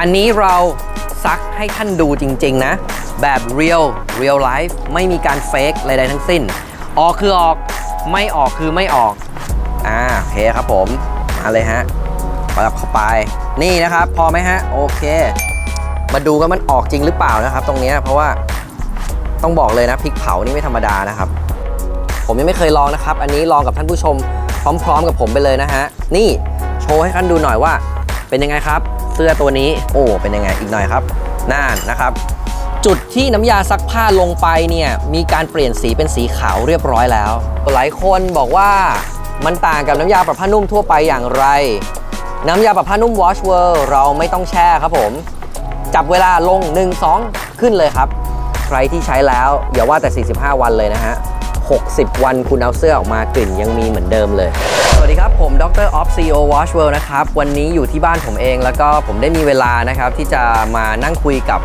อันนี้เราซักให้ท่านดูจริง ๆ นะ แบบ real real life ไม่มีการเฟกอะไรใดทั้งสิ้น ออกคือออกไม่ออกคือไม่ออกอ่าโอเคครับผมมาเลยฮะปรับเข้าไปนี่นะครับ พอไหมฮะ โอเค มาดูกันมันออกจริงหรือเปล่านะครับ ตรงเนี้ยเพราะว่าต้องบอกเลยนะพริกเผานี่ไม่ธรรมดานะครับ ผมยังไม่เคยลองนะครับ อันนี้ลองกับท่านผู้ชมพร้อม ๆ กับผมไปเลยนะฮะนี่โชว์ให้ท่านดูหน่อยว่าเป็นยังไงครับ เสื้อตัวนี้ โอ้เป็นยังไงอีกหน่อยครับน่านนะครับ จุดที่น้ำยาซักผ้าลงไปเนี่ยมีการเปลี่ยนสีเป็นสีขาวเรียบร้อยแล้ว หลายคนบอกว่ามันต่างกับน้ำยาปรับผ้านุ่มทั่วไปอย่างไร น้ำยาปรับผ้านุ่ม Wash World เราไม่ต้องแช่ครับผม จับเวลาลง 1 2 ขึ้นเลยครับ ใครที่ใช้แล้วอย่าว่าแต่ 45 วันเลยนะฮะ60 วันคุณเอาเสื้อออกมากลิ่นยังมีเหมือนเดิมเลย ผมดรออฟซีโอ Wash World นะครับ วันนี้อยู่ที่บ้านผมเอง แล้วก็ผมได้มีเวลานะครับ ที่จะมานั่งคุยกับ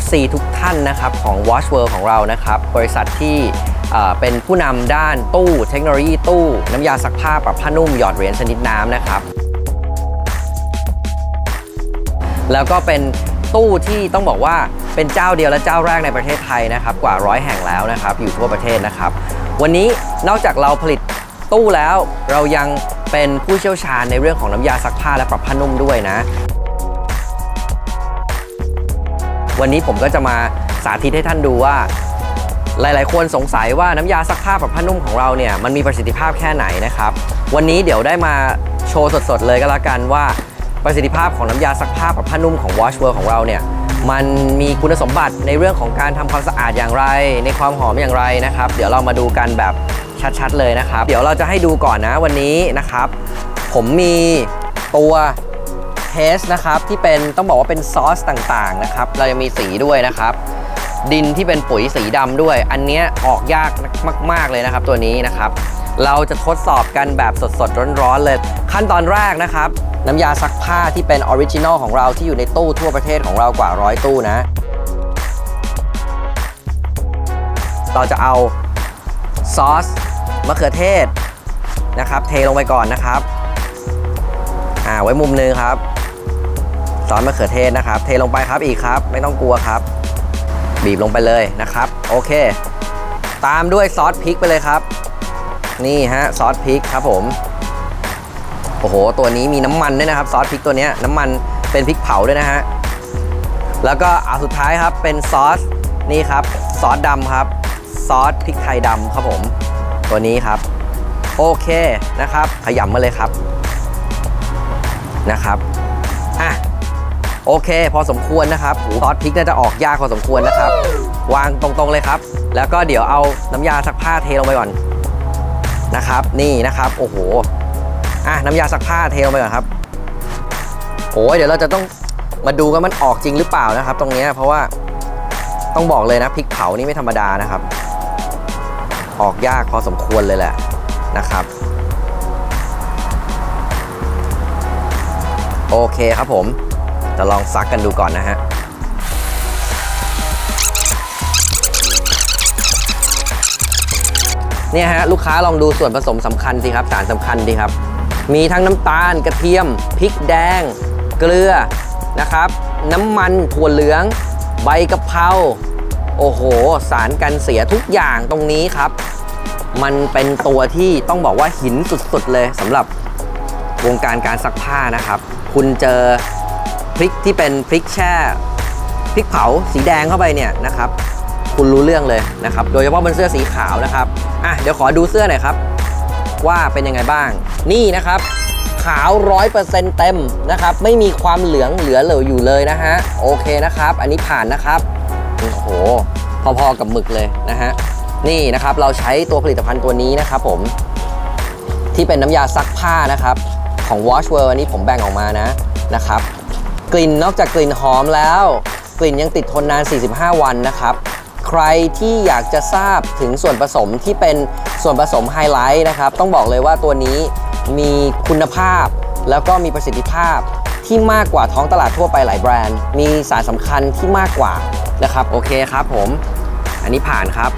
FC ทุกท่านนะครับ ของ Wash World ของเรานะครับ บริษัทที่เอ่อเป็นผู้นำด้านตู้เทคโนโลยีตู้ น้ำยาซักผ้าปรับผ้านุ่มหยอดเหรียญชนิดน้ำนะครับ แล้วก็เป็นตู้ที่ต้องบอกว่าเป็นเจ้าเดียวและเจ้าแรกในประเทศไทยนะครับ กว่าร้อยแห่งแล้วนะครับ อยู่ทั่วประเทศนะครับ วันนี้นอกจากเราผลิตตู้แล้วเรายัง เป็นผู้เชี่ยวชาญในเรื่องของน้ำยาซักผ้าและปรับผ้านุ่มด้วยนะ วันนี้ผมก็จะมาสาธิตให้ท่านดูว่า หลาย ๆ คนสงสัยว่าน้ำยาซักผ้าปรับผ้านุ่มของเราเนี่ยมันมีประสิทธิภาพแค่ไหนนะครับ วันนี้เดี๋ยวได้มาโชว์สด ๆ เลยก็แล้วกันว่าประสิทธิภาพของน้ำยาซักผ้าปรับผ้านุ่มของ Wash World ของเราเนี่ยมันมีคุณสมบัติในเรื่องของการทำความสะอาดอย่างไร ในความหอมอย่างไรนะครับ เดี๋ยวเรามาดูกันแบบ ชัดๆเลยนะครับ เดี๋ยวเราจะให้ดูก่อนนะวันนี้นะครับ ผมมีตัวเทสนะครับที่เป็นต้องบอกว่าเป็นซอสต่างๆนะครับ เรายังมีสีด้วยนะครับ ดินที่เป็นปุ๋ยสีดำด้วย อันนี้ออกยากมาก ๆเลยนะครับ ตัวนี้นะครับ เราจะทดสอบกันแบบสดๆร้อนๆเลย ขั้นตอนแรกนะครับ น้ำยาซักผ้าที่เป็นออริจินอลของเราที่อยู่ในตู้ทั่วประเทศของเรากว่าร้อยตู้นะ เราจะเอาซอส มะเขือเทศนะครับ เทลงไปก่อนนะครับอ่าไว้มุมหนึงครับซอสมะเขือเทศนะครับ เทลงไปครับอีกครับ ไม่ต้องกลัวครับ บีบลงไปเลยนะครับ โอเค ตามด้วยซอสพริกไปเลยครับ นี่ฮะซอสพริกครับผมโอ้โห ตัวนี้มีน้ำมันด้วยนะครับ ซอสพริกตัวนี้น้ำมันเป็นพริกเผาด้วยนะฮะ แล้วก็เอาสุดท้ายครับเป็นซอสนี่ครับ ซอสดำครับ ซอสพริกไทยดำครับผม ตัวนี้ครับ โอเคนะครับ ขยำมาเลยครับนะครับอะโอเค พอสมควรนะครับซอสพริกน่าจะออกยากพอสมควรนะครับ วางตรงๆเลยครับ แล้วก็เดี๋ยวเอาน้ำยาซักผ้าเทลงไปก่อนนะครับ นี่นะครับโอ้โหอะน้ำยาซักผ้าเทลงไปก่อนครับโอ้ยเดี๋ยวเราจะต้องมาดูกันมันออกจริงหรือเปล่านะครับ ตรงเนี้ยเพราะว่าต้องบอกเลยนะพริกเผานี่ไม่ธรรมดานะครับ ออกยากพอสมควรเลยแหละนะครับ โอเคครับผมจะลองซักกันดูก่อนนะฮะเนี่ยฮะลูกค้าลองดูส่วนผสมสำคัญสิครับสารสำคัญดีครับ มีทั้งน้ำตาลกระเทียมพริกแดง เกลือนะครับ น้ำมันถั่วเหลือง ใบกะเพรา โอ้โห สารกันเสียทุกอย่างตรงนี้ครับ มันเป็นตัวที่ต้องบอกว่าหินสุดๆเลยสำหรับวงการการซักผ้านะครับ คุณเจอพริกที่เป็นพริกแช่พริกเผาสีแดงเข้าไปเนี่ยนะครับ คุณรู้เรื่องเลยนะครับ โดยเฉพาะบนเสื้อสีขาวนะครับอะเดี๋ยวขอดูเสื้อหน่อยครับ ว่าเป็นยังไงบ้าง นี่นะครับ ขาวร้อยเปอร์เซ็นต์เต็มนะครับ ไม่มีความเหลืองเหลือเหลืออยู่เลยนะฮะโอเคนะครับ อันนี้ผ่านนะครับ โอ้โห พอๆกับหมึกเลยนะฮะ นี่นะครับเราใช้ตัวผลิตภัณฑ์ตัวนี้นะครับผม ที่เป็นน้ำยาซักผ้านะครับ ของ Wash World อันนี้ผมแบ่งออกมานะนะครับ กลิ่นนอกจากกลิ่นหอมแล้ว กลิ่นยังติดทนนาน 45 วันนะครับ ใครที่อยากจะทราบถึงส่วนผสมที่เป็นส่วนผสมไฮไลท์นะครับ ต้องบอกเลยว่าตัวนี้มีคุณภาพแล้วก็มีประสิทธิภาพ ที่มากกว่าท้องตลาดทั่วไปหลายแบรนด์ มีสารสำคัญที่มากกว่านะครับโอเคครับผมอันนี้ผ่านครับ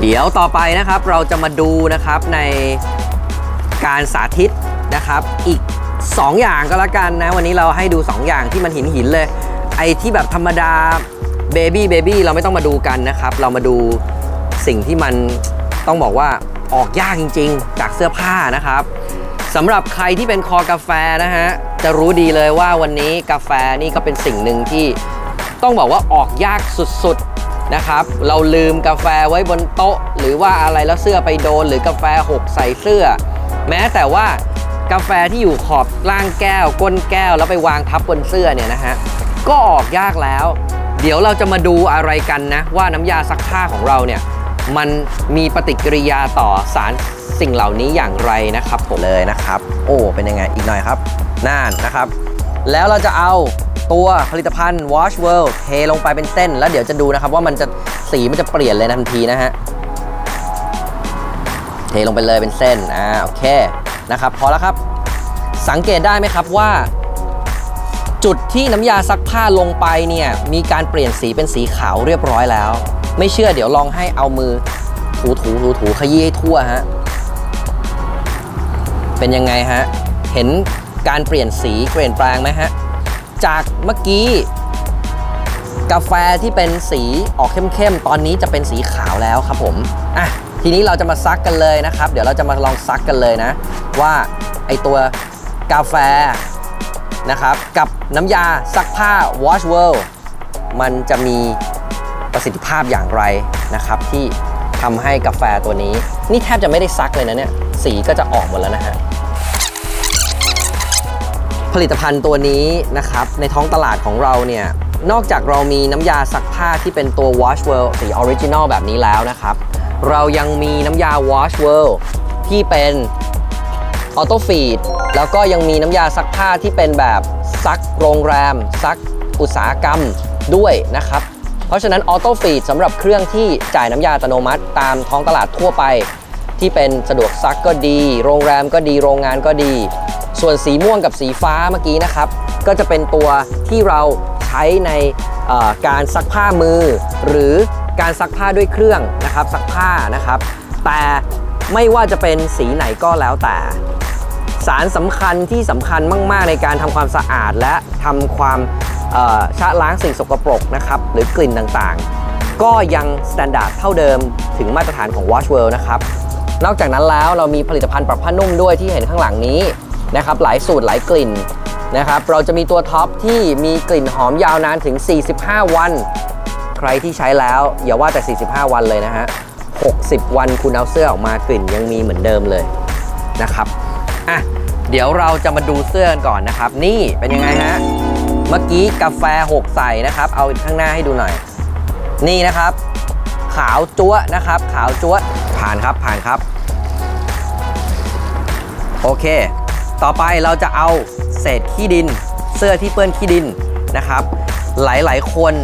เดี๋ยวต่อไปนะครับเราจะมาดูนะครับในการสาธิตนะครับ อีก 2 อย่างก็แล้วกันนะ วันนี้เราให้ดู 2 อย่างที่มันหินหินเลย ไอ้ที่แบบธรรมดาเบบี้เบบี้เราไม่ต้องมาดูกันนะครับ เรามาดูสิ่งที่มันต้องบอกว่าออกยากจริง ๆ จากเสื้อผ้านะครับ สำหรับใครที่เป็นคอกาแฟนะฮะ จะรู้ดีเลยว่าวันนี้กาแฟนี่ก็เป็นสิ่งหนึ่งที่ต้องบอกว่าออกยากสุดๆนะครับ เราลืมกาแฟไว้บนโต๊ะ หรือว่าอะไรแล้วเสื้อไปโดน หรือกาแฟหกใส่เสื้อ แม้แต่ว่ากาแฟที่อยู่ขอบล่างแก้ว ก้นแก้ว แล้วไปวางทับบนเสื้อเนี่ยนะฮะก็ออกยากแล้ว เดี๋ยวเราจะมาดูอะไรกันนะ ว่าน้ำยาซักผ้าของเราเนี่ย มันมีปฏิกิริยาต่อสารสิ่งเหล่านี้อย่างไรนะครับผมเลยนะครับ โอ้เป็นยังไงอีกหน่อยครับน่านนะครับ แล้วเราจะเอาตัวผลิตภัณฑ์ Wash World เทลงไปเป็นเส้น แล้วเดี๋ยวจะดูนะครับว่ามันจะสีมันจะเปลี่ยนเลยทันทีนะฮะเทลงไปเลยเป็นเส้นอ่าโอเคนะครับพอแล้วครับ สังเกตได้ไหมครับว่า จุดที่น้ำยาซักผ้าลงไปเนี่ยมีการเปลี่ยนสีเป็นสีขาวเรียบร้อยแล้ว ไม่เชื่อเดี๋ยวลองให้เอามือถูถูถูถูขยี้ให้ทั่วฮะ เป็นยังไงฮะ เห็นการเปลี่ยนสีเปลี่ยนแปลงไหมฮะ จากเมื่อกี้ กาแฟที่เป็นสีออกเข้มๆ ตอนนี้จะเป็นสีขาวแล้วครับผมอะทีนี้เราจะมาซักกันเลยนะครับ เดี๋ยวเราจะมาลองซักกันเลยนะ ว่าไอตัวกาแฟนะครับ กับน้ำยาซักผ้า Wash World มันจะมี ประสิทธิภาพอย่างไรนะครับ ที่ทำให้กาแฟตัวนี้ นี่แทบจะไม่ได้ซักเลยนะเนี่ย สีก็จะออกหมดแล้วนะฮะผลิตภัณฑ์ตัวนี้นะครับในท้องตลาดของเราเนี่ยนอกจากเรามีน้ำยาซักผ้าที่เป็นตัว Wash World สีออริจินอลแบบนี้แล้วนะครับ เรายังมีน้ำยา Wash World ที่เป็นออโตฟีดแล้วก็ยังมีน้ำยาซักผ้าที่เป็นแบบซักโรงแรม ซักอุตสาหกรรมด้วยนะครับ เพราะฉะนั้นออโตฟีดสำหรับเครื่องที่จ่ายน้ำยาอัตโนมัติ ตามท้องตลาดทั่วไป ที่เป็นสะดวกซักก็ดี โรงแรมก็ดีโรงงานก็ดี ส่วนสีม่วงกับสีฟ้าเมื่อกี้นะครับ ก็จะเป็นตัวที่เราใช้ในการซักผ้ามือ หรือการซักผ้าด้วยเครื่องนะครับซักผ้านะครับ แต่ไม่ว่าจะเป็นสีไหนก็แล้วแต่ สารสำคัญที่สำคัญมาก ๆ ในการทำความสะอาดและทำความ ชะล้างสิ่งสกปรกนะครับหรือกลิ่นต่างๆ ก็ยังสแตนดาร์ดเท่าเดิมถึงมาตรฐานของ Wash World นะครับนอกจากนั้นแล้วเรามีผลิตภัณฑ์ปรับผ้านุ่มด้วยที่เห็นข้างหลังนี้นะครับหลายสูตรหลายกลิ่นนะครับเราจะมีตัวท็อปที่มีกลิ่นหอมยาวนานถึง 45 วัน ใครที่ใช้แล้วอย่าว่าแต่ 45 วันเลยนะฮะ 60 วันคุณเอาเสื้อออกมากลิ่นยังมีเหมือนเดิมเลยนะครับอะเดี๋ยวเราจะมาดูเสื้อกันก่อนนะครับ นี่เป็นยังไงฮะ เมื่อกี้กาแฟหกใส่นะครับ เอาข้างหน้าให้ดูหน่อย นี่นะครับ ขาวจั๊วนะครับ ขาวจั๊วผ่านครับผ่านครับ โอเค ต่อไปเราจะเอาเศษขี้ดิน เสื้อที่เปื้อนขี้ดินนะครับ หลายๆ คน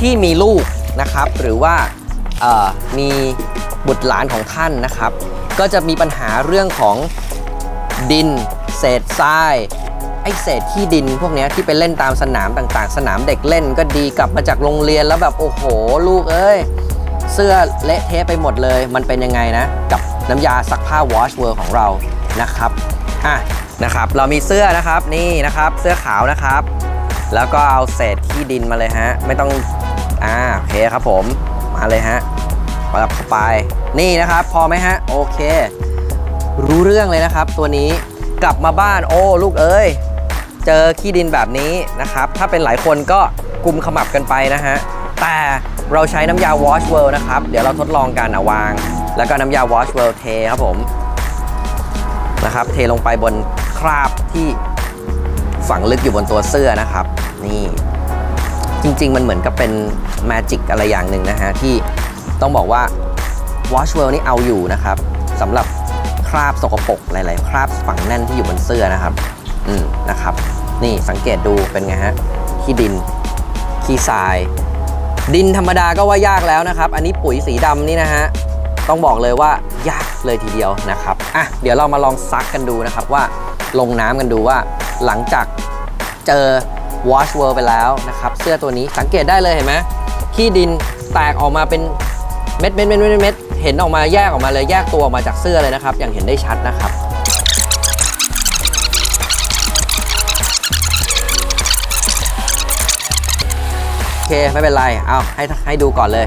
ที่มีลูกนะครับ หรือว่ามีบุตรหลานของท่านนะครับ ก็จะมีปัญหาเรื่องของดิน เศษทราย ไอ้เศษขี้ดินพวกเนี้ยที่ไปเล่นตามสนามต่างๆ สนามเด็กเล่นก็ดีกลับมาจากโรงเรียนแล้วแบบโอ้โห ลูกเอ้ย เสื้อเละเทะไปหมดเลย มันเป็นยังไงนะ กับน้ำยาซักผ้า Wash World ของเรานะครับอะนะครับ เรามีเสื้อนะครับนี่นะครับเสื้อขาวนะครับ แล้วก็เอาเศษขี้ดินมาเลยฮะ ไม่ต้องอ่าโอเคครับผมมาเลยฮะปรับเข้าไปนี่นะครับ พอไหมฮะโอเค รู้เรื่องเลยนะครับ ตัวนี้กลับมาบ้านโอ้ลูกเอ้ย เจอขี้ดินแบบนี้นะครับ ถ้าเป็นหลายคนก็กุมขมับกันไปนะฮะ แต่เราใช้น้ำยา Wash World นะครับ เดี๋ยวเราทดลองกันอะวาง แล้วก็น้ำยา Wash World เทครับผมนะครับเทลงไปบนคราบที่ฝังลึกอยู่บนตัวเสื้อนะครับ นี่จริง ๆ มันเหมือนกับเป็นแมจิกอะไรอย่างหนึ่งนะฮะ ที่ต้องบอกว่า Wash World นี่เอาอยู่นะครับสำหรับคราบสกปรกหลาย ๆ คราบฝังแน่นที่อยู่บนเสื้อนะครับ นะครับ นี่สังเกตดูเป็นไงฮะขี้ดินขี้ทราย ดินธรรมดาก็ว่ายากแล้วนะครับ อันนี้ปุ๋ยสีดำนี่นะฮะต้องบอกเลยว่ายากเลยทีเดียวนะครับอะเดี๋ยวเรามาลองซักกันดูนะครับว่าลงน้ำกันดูว่าหลังจากเจอ Wash World ไปแล้วนะครับ เสื้อตัวนี้สังเกตได้เลยเห็นไหมขี้ดินแตกออกมาเป็นเม็ดเม็ดเม็ดเม็ดเม็ดเห็นออกมาแยกออกมาเลยแยกตัวออกมาจากเสื้อเลยนะครับ อย่างเห็นได้ชัดนะครับ เคไม่เป็นไรเอาให้ให้ดูก่อนเลย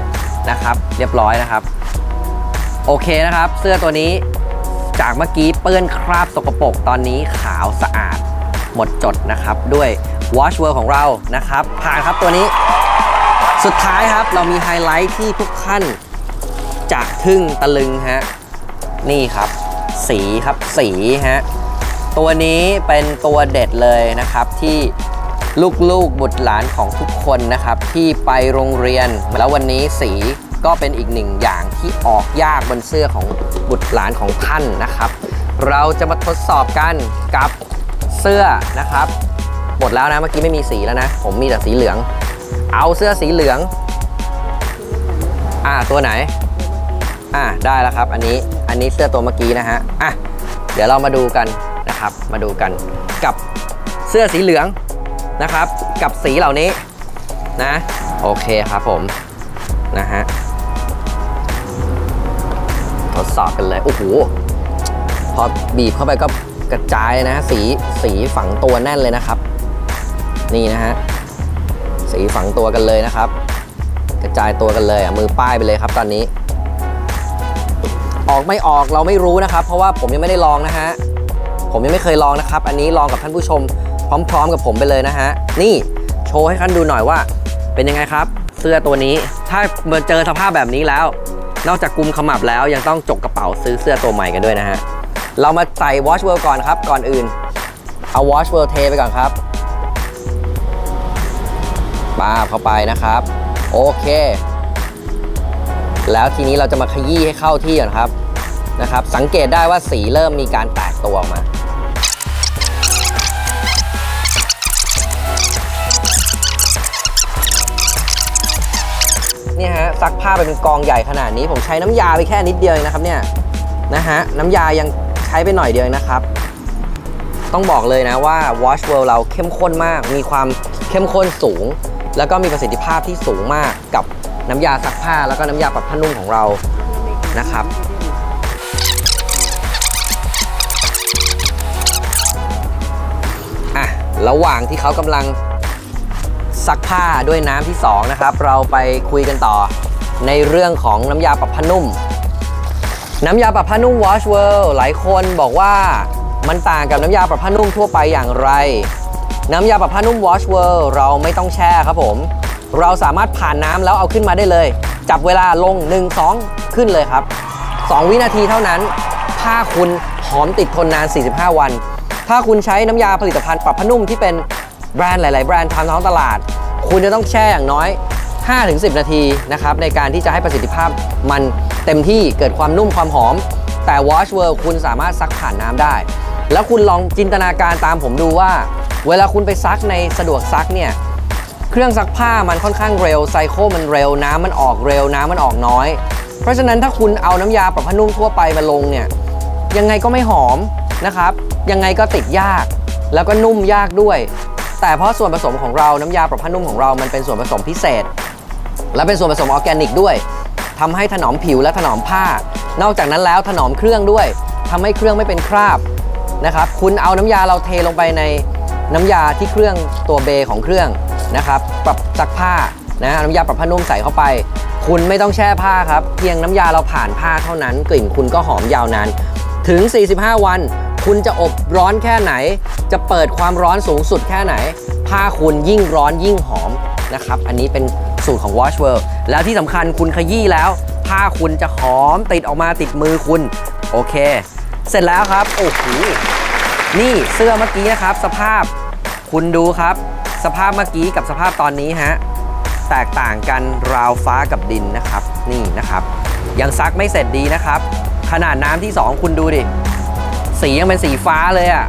นะครับ เรียบร้อยนะครับ โอเคนะครับ เสื้อตัวนี้จากเมื่อกี้เปื้อนคราบสกปรกตอนนี้ขาวสะอาดหมดจดนะครับ ด้วย Wash World ของเรานะครับ ผ่านครับตัวนี้ สุดท้ายครับเรามีไฮไลท์ที่ทุกท่านจะทึ่งตะลึงฮะนี่ครับ สีครับสีฮะตัวนี้เป็นตัวเด็ดเลยนะครับที่ ลูกๆบุตรหลานของทุกคนนะครับ ที่ไปโรงเรียน แล้ววันนี้สีก็เป็นอีกหนึ่งอย่างที่ออกยากบนเสื้อของบุตรหลานของท่านนะครับ เราจะมาทดสอบกันกับเสื้อนะครับหมดแล้วนะเมื่อกี้ไม่มีสีแล้วนะ ผมมีแต่สีเหลือง เอาเสื้อสีเหลือง อ่าตัวไหน อ่าได้แล้วครับ อันนี้อันนี้เสื้อตัวเมื่อกี้นะฮะอะเดี๋ยวเรามาดูกันนะครับ มาดูกันกับเสื้อสีเหลือง นะครับ กับสีเหล่านี้นะ โอเคครับผมนะฮะทดสอบกันเลย โอ้โห พอบีบเข้าไปก็กระจายนะ สีสีฝังตัวแน่นเลยนะครับ นี่นะฮะ สีฝังตัวกันเลยนะครับ กระจายตัวกันเลยอะมือป้ายไปเลยครับตอนนี้ ออกไม่ออกเราไม่รู้นะครับ เพราะว่าผมยังไม่ได้ลองนะฮะ ผมยังไม่เคยลองนะครับ อันนี้ลองกับท่านผู้ชม พร้อมๆกับผมไปเลยนะฮะ นี่โชว์ให้ท่านดูหน่อยว่า เป็นยังไงครับ เสื้อตัวนี้ ถ้าเมื่อเจอสภาพแบบนี้แล้ว นอกจากกุมขมับแล้วยังต้องจกกระเป๋าซื้อเสื้อตัวใหม่กันด้วยนะฮะ เรามาใส่ Watch World ก่อนครับ ก่อนอื่น เอา Watch World เทไปก่อนครับปาบเข้าไปนะครับ โอเค แล้วทีนี้เราจะมาขยี้ให้เข้าที่ก่อนครับนะครับ สังเกตได้ว่าสีเริ่มมีการแตกตัวออกมา ซักผ้าไปเป็นกองใหญ่ขนาดนี้ ผมใช้น้ำยาไปแค่นิดเดียวเองนะครับเนี่ยนะฮะน้ำยายังใช้ไปหน่อยเดียวนะครับ ต้องบอกเลยนะว่า Wash World เราเข้มข้นมาก มีความเข้มข้นสูง แล้วก็มีประสิทธิภาพที่สูงมากกับน้ำยาซักผ้าแล้วก็น้ำยาปรับผ้านุ่มของเรานะครับอะระหว่างที่เขากำลังซักผ้าด้วยน้ำที่ 2 นะครับ เราไปคุยกันต่อ ในเรื่องของน้ำยาปรับผ้านุ่ม น้ำยาปรับผ้านุ่ม Wash World หลายคนบอกว่ามันต่างกับน้ำยาปรับผ้านุ่มทั่วไปอย่างไร น้ำยาปรับผ้านุ่ม Wash World เราไม่ต้องแช่ครับผม เราสามารถผ่านน้ำแล้วเอาขึ้นมาได้เลย จับเวลาลง 1 2 ขึ้นเลยครับ 2 วินาทีเท่านั้น ผ้าคุณหอมติดทนนาน 45 วัน ถ้าคุณใช้น้ำยาผลิตภัณฑ์ปรับผ้านุ่มที่เป็นแบรนด์หลาย ๆ แบรนด์ตามท้องตลาด คุณจะต้องแช่อย่างน้อย 5-10 นาทีนะครับในการที่จะให้ประสิทธิภาพมันเต็มที่เกิดความนุ่มความหอม แต่ Wash World คุณสามารถซักผ่านน้ำได้ แล้วคุณลองจินตนาการตามผมดูว่า เวลาคุณไปซักในสะดวกซักเนี่ยเครื่องซักผ้ามันค่อนข้างเร็วไซโคมันเร็วน้ำมันออกเร็วน้ำมันออกน้อย เพราะฉะนั้นถ้าคุณเอาน้ำยาปรับผ้านุ่มทั่วไปมาลงเนี่ยยังไงก็ไม่หอมนะครับ ยังไงก็ติดยาก แล้วก็นุ่มยากด้วย แต่เพราะส่วนผสมของเราน้ำยาปรับผ้านุ่มของเรามันเป็นส่วนผสมพิเศษ และเป็นส่วนผสมออร์แกนิกด้วยทำให้ถนอมผิวและถนอมผ้า นอกจากนั้นแล้วถนอมเครื่องด้วยทำให้เครื่องไม่เป็นคราบนะครับ คุณเอาน้ำยาเราเทลงไปในน้ำยาที่เครื่องตัวเบของเครื่องนะครับปรับซักผ้านะน้ำยาปรับผ้านุ่มใส่เข้าไป คุณไม่ต้องแช่ผ้าครับ เพียงน้ำยาเราผ่านผ้าเท่านั้น กลิ่นคุณก็หอมยาวนานถึง 45 วัน คุณจะอบร้อนแค่ไหน จะเปิดความร้อนสูงสุดแค่ไหน ผ้าคุณยิ่งร้อนยิ่งหอมนะครับ อันนี้เป็น สูตรของ Wash World แล้วที่สำคัญคุณขยี้แล้ว ผ้าคุณจะหอมติดออกมาติดมือคุณ โอเค เสร็จแล้วครับ โอ้โห นี่เสื้อเมื่อกี้นะครับ สภาพคุณดูครับ สภาพเมื่อกี้กับสภาพตอนนี้ฮะ แตกต่างกันราวฟ้ากับดินนะครับ นี่นะครับ ยังซักไม่เสร็จดีนะครับ ขนาดน้ำที่ 2 คุณดูดิ สียังเป็นสีฟ้าเลยอะ่ะ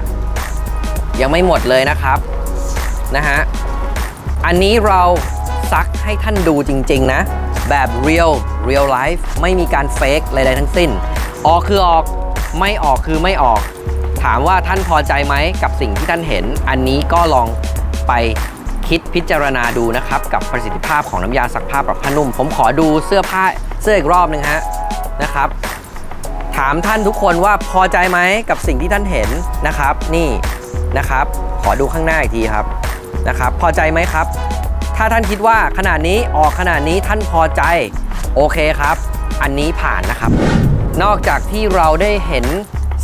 ยังไม่หมดเลยนะครับ นะฮะ อันนี้เรา ซักให้ท่านดูจริง ๆ นะ แบบ real real life ไม่มีการเฟกอะไรๆทั้งสิ้น ออกคือออกไม่ออกคือไม่ออก ถามว่าท่านพอใจไหมกับสิ่งที่ท่านเห็น อันนี้ก็ลองไปคิดพิจารณาดูนะครับ กับประสิทธิภาพของน้ำยาซักผ้าปรับผ้านุ่ม ผมขอดูเสื้อผ้าเสื้ออีกรอบหนึ่งฮะนะครับ ถามท่านทุกคนว่าพอใจไหมกับสิ่งที่ท่านเห็นนะครับ นี่นะครับ ขอดูข้างหน้าอีกทีครับนะครับ พอใจไหมครับ ถ้าท่านคิดว่าขนาดนี้ออกขนาดนี้ท่านพอใจ โอเคครับ อันนี้ผ่านนะครับ นอกจากที่เราได้เห็น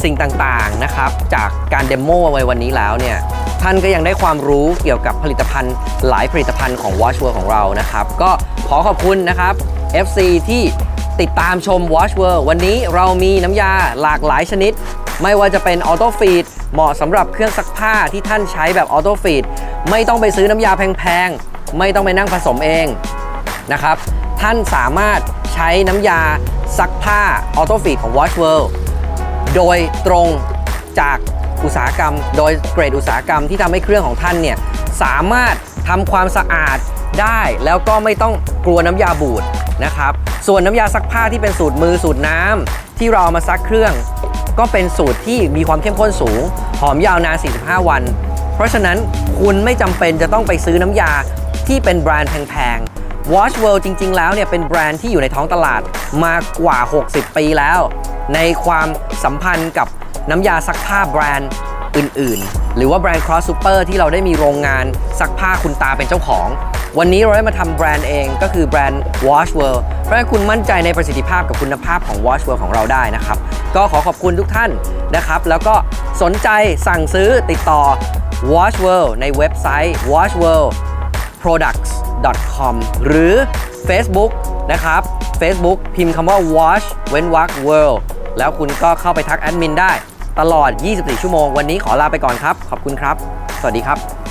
สิ่งต่างๆนะครับ จากการเดโมไว้วันนี้แล้วเนี่ยท่านก็ยังได้ความรู้เกี่ยวกับผลิตภัณฑ์ หลายผลิตภัณฑ์ของ Watch World ของเรานะครับ ก็ขอขอบคุณนะครับ FC ที่ติดตามชม Watch World วันนี้เรามีน้ำยาหลากหลายชนิด ไม่ว่าจะเป็นออโต้ฟีดเหมาะสำหรับเครื่องซักผ้าที่ท่านใช้แบบออโต้ฟีดไม่ต้องไปซื้อน้ำยาแพงๆ ไม่ต้องไปนั่งผสมเองนะครับ ท่านสามารถใช้น้ำยาซักผ้าออโตฟีดของ Watch World โดยตรงจากอุตสาหกรรม โดยเกรดอุตสาหกรรมที่ทำให้เครื่องของท่านเนี่ยสามารถทำความสะอาดได้แล้วก็ไม่ต้องกลัวน้ำยาบูดนะครับ ส่วนน้ำยาซักผ้าที่เป็นสูตรมือสูตรน้ำที่เราเอามาซักเครื่อง ก็เป็นสูตรที่มีความเข้มข้นสูง หอมยาวนาน 45 วัน เพราะฉะนั้นคุณไม่จำเป็นจะต้องไปซื้อน้ำยา ที่เป็นแบรนด์แพงๆ Watch World จริง ๆ แล้วเนี่ยเป็นแบรนด์ที่อยู่ในท้องตลาดมากว่า 60 ปีแล้ว ในความสัมพันธ์กับน้ำยาซักผ้าแบรนด์อื่นๆ หรือว่าแบรนด์ Cross Super ที่เราได้มีโรงงานซักผ้าคุณตาเป็นเจ้าของ วันนี้เราได้มาทำแบรนด์เองก็คือแบรนด์ Watch World เพราะฉะนั้นคุณมั่นใจในประสิทธิภาพกับคุณภาพของ Watch World ของเราได้นะครับ ก็ขอขอบคุณทุกท่านนะครับ แล้วก็สนใจสั่งซื้อติดต่อ Watch World ในเว็บไซต์ Watch World products.com หรือ Facebook นะครับ Facebook พิมพ์คำว่า watch เว้นวรรค world แล้วคุณก็เข้าไปทักแอดมินได้ ตลอด 24 ชั่วโมง วันนี้ขอลาไปก่อนครับ ขอบคุณครับ สวัสดีครับ